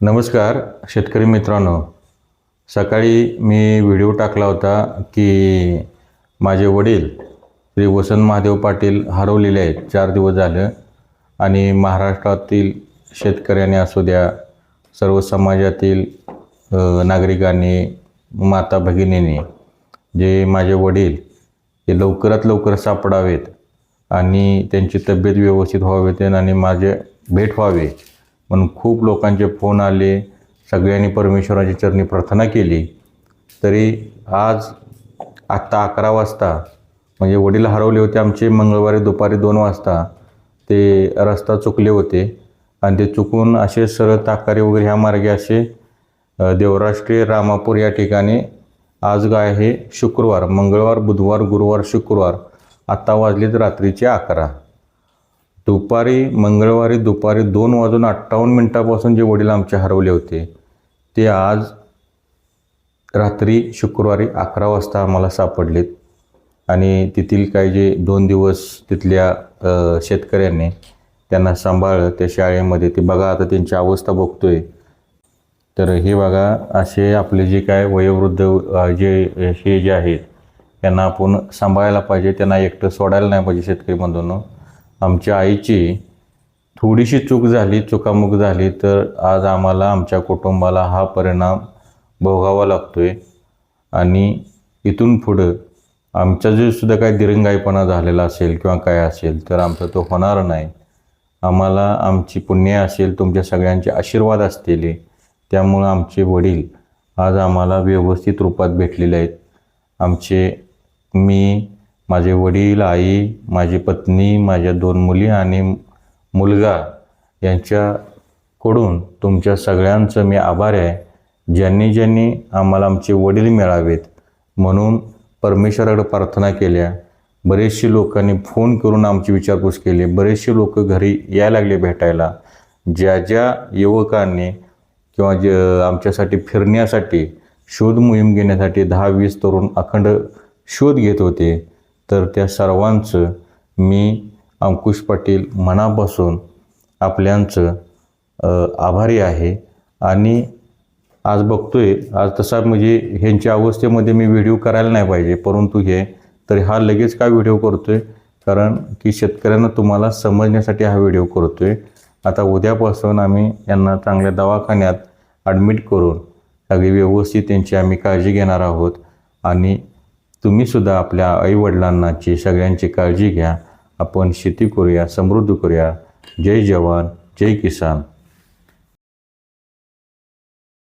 नमस्कार शेतकरी मित्रांनो. सकाळी मी व्हिडिओ टाकला होता की माझे वडील श्री वसंत महादेव पाटील हरवलेले आहेत. चार दिवस झालं आणि महाराष्ट्रातील शेतकऱ्यांनी असू द्या सर्व समाजातील नागरिकांनी माता भगिनींनी जे माझे वडील ते लवकरात लवकर सापडावेत आणि त्यांची तब्येत व्यवस्थित व्हावेत आणि माझे भेट व्हावे म्हणून खूप लोकांचे फोन आले सगळ्यांनी परमेश्वराची चरणी प्रार्थना केली. तरी आज आत्ता अकरा वाजता म्हणजे वडील हरवले होते आमचे मंगळवारी दुपारी दोन वाजता. ते रस्ता चुकले होते. आणि ते चुकून असे सरळ ताकारी वगैरे ह्या मार्गे असे देवराष्ट्रीय रामापूर या ठिकाणी आज काय आहे शुक्रवार मंगळवार बुधवार गुरुवार शुक्रवार आत्ता वाजलेत रात्रीचे अकरा. दुपारी मंगळवारी दुपारी दोन वाजून अठ्ठावन्न मिनटापासून जे वडील आमचे हरवले होते ते आज रात्री शुक्रवारी अकरा वाजता आम्हाला सापडलेत. आणि तेथील काही जे दोन दिवस तिथल्या शेतकऱ्यांनी त्यांना सांभाळलं त्या शाळेमध्ये ते बघा आता त्यांची अवस्था बघतोय. तर हे बघा असे आपले जे काय वयोवृद्ध जे हे जे आहेत त्यांना आपण सांभाळायला पाहिजे त्यांना एकटं सोडायला नाही पाहिजे शेतकरी बंधूंनो. आमच्या आईची थोडीशी चूक झाली चुकामुक झाली तर आज आम्हाला आमच्या कुटुंबाला हा परिणाम भोगावा लागतो आहे आणि इथून पुढं आमचा जो सुद्धा काही दिरंगाईपणा झालेला असेल किंवा काय असेल तर आमचा तो होणार नाही. आम्हाला आमची पुण्य असेल तुमच्या सगळ्यांचे आशीर्वाद असतील. त्यामुळं आमचे वडील आज आम्हाला व्यवस्थित रूपात भेटलेले आहेत. आमचे मी माझे वडील आई माझी पत्नी माझ्या दोन मुली आणि मुलगा यांच्याकडून तुमच्या सगळ्यांचं मी आभार आहे. ज्यांनी ज्यांनी आम्हाला आमचे वडील मिळावेत म्हणून परमेश्वराकडे प्रार्थना केल्या. बरेचसे लोकांनी फोन करून आमची विचारपूस केली. बरेचसे लोक घरी यायला लागले भेटायला. ज्या ज्या युवकांनी किंवा जे आमच्यासाठी फिरण्यासाठी शोध मोहीम घेण्यासाठी दहा वीस तरुण अखंड शोध घेत होते. तर त्या सर्वांचं मी अंकुश पाटील मनापासून आपल्यांचं आभारी आहे. आणि आज बघतोय आज तसा म्हणजे ह्यांच्या अवस्थेमध्ये मी व्हिडिओ करायला नाही पाहिजे. परंतु हे तरी हा लगेच का व्हिडिओ करतोय? कारण की शेतकऱ्यांना तुम्हाला समजण्यासाठी हा व्हिडिओ करतोय. आता उद्यापासून आम्ही यांना चांगल्या दवाखान्यात ॲडमिट करून सगळी व्यवस्थित त्यांची आम्ही काळजी घेणार आहोत. आणि तुम्हीसुद्धा आपल्या आईवडिलांनाची सगळ्यांची काळजी घ्या. आपण शेती करूया समृद्ध करूया. जय जवान जय किसान.